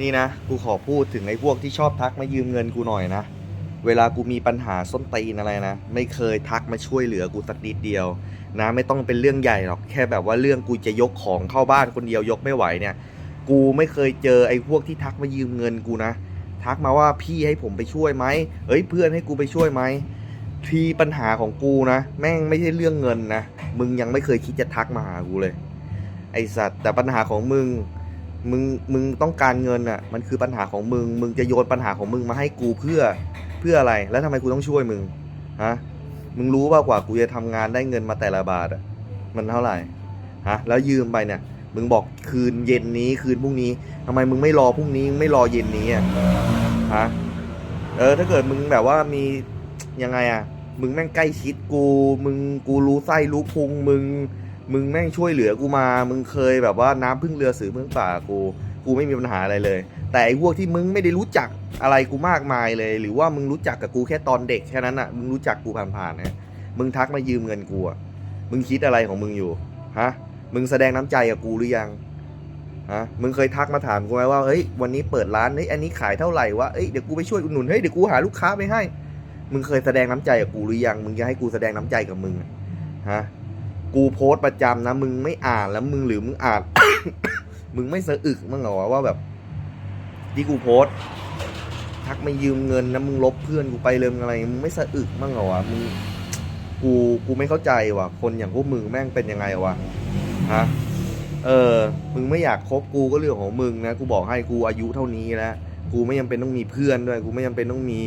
นี่นะกูขอพูดถึงไอ้พวกที่ชอบทักมายืมเงินกูหน่อยนะ เวลากูมีปัญหาส้นตีนอะไรนะ ไม่เคยทักมาช่วยเหลือกูสักนิดเดียว นะไม่ต้องเป็นเรื่องใหญ่หรอกแค่แบบว่าเรื่องกูจะยกของเข้าบ้านคนเดียวยกไม่ไหวเนี่ย กูไม่เคยเจอไอ้พวกที่ทักมายืมเงินกูนะ ทักมาว่าพี่ให้ผมไปช่วยไหมเอ้ยเพื่อนให้กูไปช่วยไหมทีปัญหาของกูนะ แม่งไม่ใช่เรื่องเงินนะมึงยังไม่เคยคิดจะทักมาหากูเลย ไอสัตว์แต่ปัญหาของมึง มึงมึงต้องการเงินอะ มันคือปัญหาของมึง มึงจะโยนปัญหาของมึงมาให้กูเพื่อเพื่ออะไร แล้วทำไมกูต้องช่วยมึงฮะมึงรู้ป่ากว่ากูจะทำงานได้เงินมาแต่ละบาทอะมันเท่าไหร่ฮะแล้วยืมไปเนี่ยมึงบอกคืนเย็นนี้คืนพรุ่งนี้ทำไมมึงไม่รอพรุ่งนี้ไม่รอเย็นนี้อะฮะเออถ้าเกิดมึงแบบว่ามียังไงอะมึงแม่งใกล้ชิดกู มึงกูรู้ไส้รู้พุงมึง มึงแม่งช่วยเหลือกูมา มึงเคยแบบว่าน้ำพึ่งเรือสือพึ่งป่ากู กูไม่มีปัญหาอะไรเลย แต่ไอ้พวกที่มึงไม่ได้รู้จักอะไรกูมากมายเลย หรือว่ามึงรู้จักกับกูแค่ตอนเด็กแค่นั้นอะ มึงรู้จักกูผ่านๆนะมึงทักมายืมเงินกูอะ มึงคิดอะไรของมึงอยู่ ฮะ มึงแสดงน้ำใจกับกูหรือยัง ฮะ มึงเคยทักมาถามกูไหมว่า เฮ้ย วันนี้เปิดร้าน เฮ้ย อันนี้ขายเท่าไหร่วะเอ้ย เดี๋ยวกูไปช่วยอุดหนุน เฮ้ย เดี๋ยวกูหาลูกค้าไปให้ มึงเคยแสดงน้ำใจกับกูหรือยัง มึงจะให้กูแสดงน้ำใจกับมึง ฮะ กูโพสต์ประจำนะ มึงไม่อ่านแล้วมึงหรือมึงอ่าน มึงไม่สะอึกมั้งเหรอว่าแบบ ที่กูโพสต์ทักมายืมเงินนะมึงลบเพื่อนกูไปเลยมึงอะไรมึงไม่สะอึกมั้งเหรอวะมึงกูกูไม่เข้าใจว่ะ คนอย่างพวกมึงแม่งเป็นยังไงวะฮะเออ มึงไม่อยากคบกูก็เรื่องของมึงนะกูบอกให้กูอายุเท่านี้แล้วกูไม่จำเป็นต้องมีเพื่อนด้วย กูไม่จำเป็นต้องมี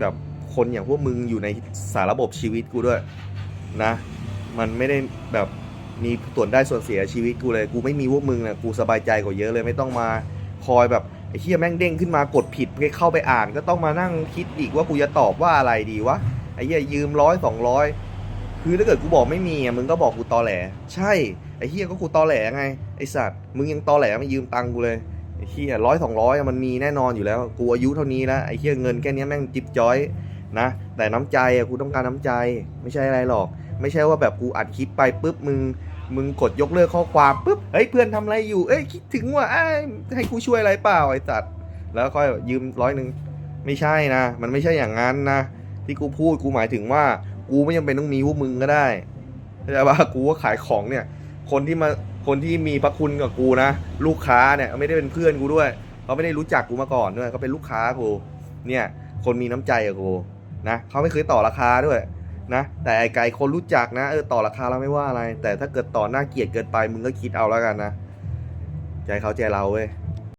แบบคนอย่างพวกมึงอยู่ในสารระบบชีวิตกูด้วย นะ มันไม่ได้แบบมีส่วนได้ส่วนเสียชีวิตกูเลย กูไม่มีพวกมึงนะกูสบายใจกว่าเยอะเลยไม่ต้องมาคอยแบบไอ้เฮียแม่งเด้งขึ้นมากดผิดไปเข้าไปอ่าน ก็ต้องมานั่งคิดอีกว่ากูจะตอบว่าอะไรดีวะไอ้เฮียยืมร้อยสองร้อยคือถ้าเกิดกูบอกไม่มีอะมึงก็บอกกูตอแหล ใช่ไอ้เฮียก็กูตอแหลไงไอ้สัตว์มึงยังตอแหลมายืมตังกูเลยไอ้เฮียร้อยสองร้อยมันมีแน่นอนอยู่แล้ว กูอายุเท่านี้แล้วไอ้เฮียเงินแค่นี้แม่งจิบจ้อยนะแต่น้ำใจอะกูต้องการน้ำใจไม่ใช่อะไรหรอก ไม่ใช่ว่าแบบกูอัดคลิปไปปุ๊บมึงมึงกดยกเลิกข้อความปุ๊บเฮ้ยเพื่อนทำอะไรอยู่เอ้ยคิดถึงว่าให้กูช่วยอะไรเปล่าไอ้สัตว์แล้วค่อยยืมร้อยหนึ่งไม่ใช่นะ มันไม่ใช่อย่างนั้นนะ ที่กูพูดกูหมายถึงว่า กูไม่จำเป็นต้องมีพวกมึงก็ได้เข้าใจป่ะกูก็ขายของเนี่ย คนที่มาคนที่มีพระคุณกับกูนะ ลูกค้าเนี่ยไม่ได้เป็นเพื่อนกูด้วยเขาไม่ได้รู้จักกูมาก่อนด้วยเขาเป็นลูกค้ากูเนี่ย คนมีน้ำใจกับกูนะเขาไม่เคยต่อราคาด้วย นะแต่ไอ้ไก่คนรู้จักนะเออต่อราคาเราไม่ว่าอะไร แต่ถ้าเกิดต่อหน้าเกลียดเกินไปมึงก็คิดเอาแล้วกันนะใจเขาใจเราเว้ย